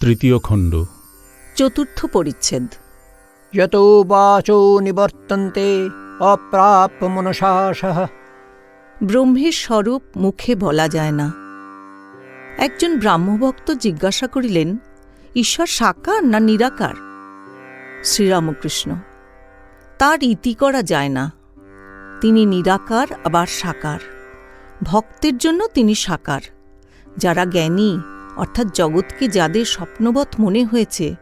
তৃতীয় খণ্ড। চতুর্থ পরিচ্ছেদ। যত বাচ নিবর্তন্তে অপ্রাপ্য মনসাস ব্রহ্মের স্বরূপ মুখে বলা যায় না। একজন ব্রাহ্মভক্ত জিজ্ঞাসা করিলেন ঈশ্বর সাকার না নিরাকার? শ্রীরামকৃষ্ণ তার ইতি করা যায় না। তিনি নিরাকার আবার সাকার। ভক্তের জন্য তিনি সাকার। যারা জ্ঞানী অর্থাৎ জগৎকে যাদের স্বপ্নবৎ মনে হয়েছে,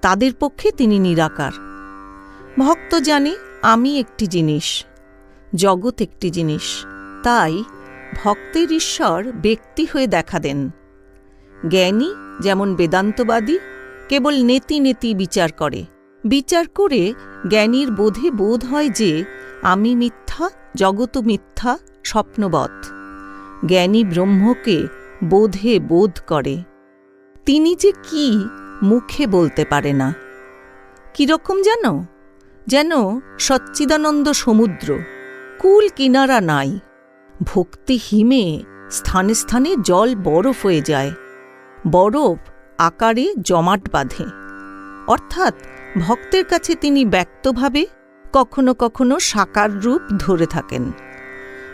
তাদের পক্ষে তিনি নিরাকার। ভক্ত জানে, আমি একটি জিনিস, জগৎ একটি জিনিস, তাই ভক্তের ঈশ্বর ব্যক্তি হয়ে দেখা দেন। জ্ঞানী যেমন বেদান্তবাদী, কেবল নেতি নেতি বিচার করে। বিচার করে জ্ঞানীর বোধে বোধ হয় যে, আমি মিথ্যা, জগৎ মিথ্যা, স্বপ্নবৎ। জ্ঞানী ব্রহ্মকে বোধে বোধ করে। তিনি যে কি মুখে বলতে পারে না। কীরকম যেন? যেন সচ্চিদানন্দ সমুদ্র, কুল কিনারা নাই। ভক্তি হিমে স্থানে স্থানে জল বরফ হয়ে যায়। বরফ আকারে জমাট বাঁধে। অর্থাৎ ভক্তের কাছে তিনি ব্যক্তভাবে কখনো কখনো সাকার রূপ ধরে থাকেন।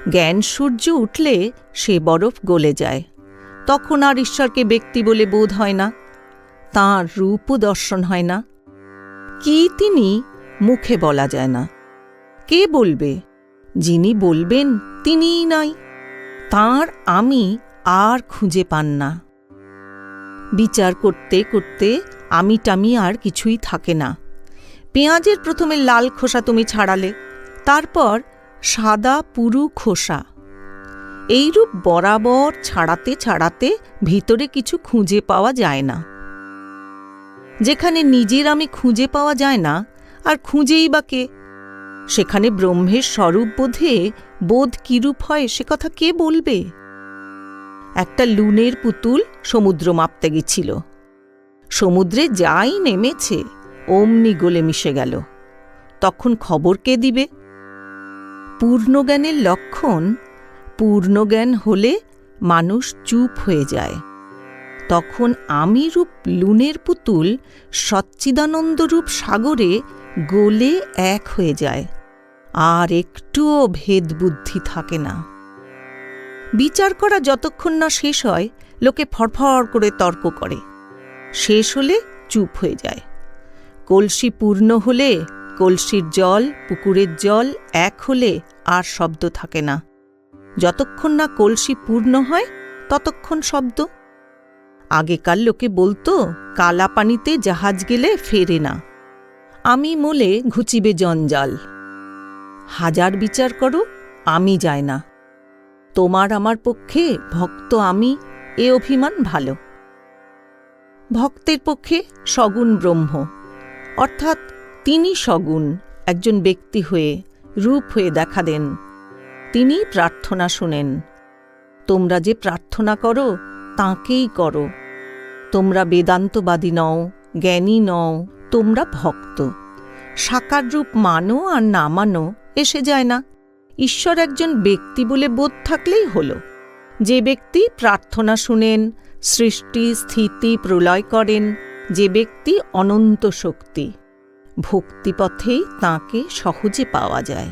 জ্ঞান সূর্য উঠলে সে বরফ গলে যায়। তখন আর ঈশ্বরকে ব্যক্তি বলে বোধ হয় না, তাঁর রূপও দর্শন হয় না। কি তিনি মুখে বলা যায় না। কে বলবে? যিনি বলবেন তিনিই নাই। তাঁর আমি আর খুঁজে পান না। বিচার করতে করতে আমি টামি আর কিছুই থাকে না। পেঁয়াজের প্রথমে লাল খোসা তুমি ছাড়ালে, তারপর সাদা পুরু খোসা। এইরূপ বরাবর ছাড়াতে ছাড়াতে ভিতরে কিছু খুঁজে পাওয়া যায় না। যেখানে নিজের আমি খুঁজে পাওয়া যায় না, আর খুঁজেই বা কে? সেখানে ব্রহ্মের স্বরূপ বোধে বোধ কিরূপ হয় সে কথা কে বলবে? একটা লুনের পুতুল সমুদ্র মাপতে গেছিল। সমুদ্রে যাই নেমেছে, অমনি গলে মিশে গেল। তখন খবর কে দিবে? পূর্ণজ্ঞানের লক্ষণ পূর্ণজ্ঞান হলে মানুষ চুপ হয়ে যায়। তখন আমি রূপ লুনের পুতুল সচ্চিদানন্দরূপ সাগরে গোলে এক হয়ে যায়। আর একটুও ভেদবুদ্ধি থাকে না। বিচার করা যতক্ষণ না শেষ হয়, লোকে ফরফর করে তর্ক করে। শেষ হলে চুপ হয়ে যায়। কলসি পূর্ণ হলে কলসির জল, পুকুরের জল এক হলে আর শব্দ থাকে না। যতক্ষণ না কলসি পূর্ণ হয়, ততক্ষণ শব্দ। আগেকার লোকে বলতো, কালা পানিতে জাহাজ গেলে ফেরে না। আমি মোলে ঘুচিবে জঞ্জাল। হাজার বিচার করো, আমি যায় না। তোমার আমার পক্ষে ভক্ত আমি, এ অভিমান ভালো। ভক্তের পক্ষে সগুণ ব্রহ্ম। অর্থাৎ তিনি সগুণ, একজন ব্যক্তি হয়ে, রূপ হয়ে দেখা দেন। তিনি প্রার্থনা শুনেন। তোমরা যে প্রার্থনা করো, তাঁকেই করো। তোমরা বেদান্তবাদী নও, জ্ঞানী নও, তোমরা ভক্ত। সাকার রূপ মানো আর না মানো, এসে যায় না। ঈশ্বর একজন ব্যক্তি বলে বোধ থাকলেই হল। যে ব্যক্তি প্রার্থনা শুনেন, সৃষ্টি, স্থিতি প্রলয় করেন, যে ব্যক্তি অনন্ত শক্তি, ভক্তিপথেই তাঁকে সহজে পাওয়া যায়।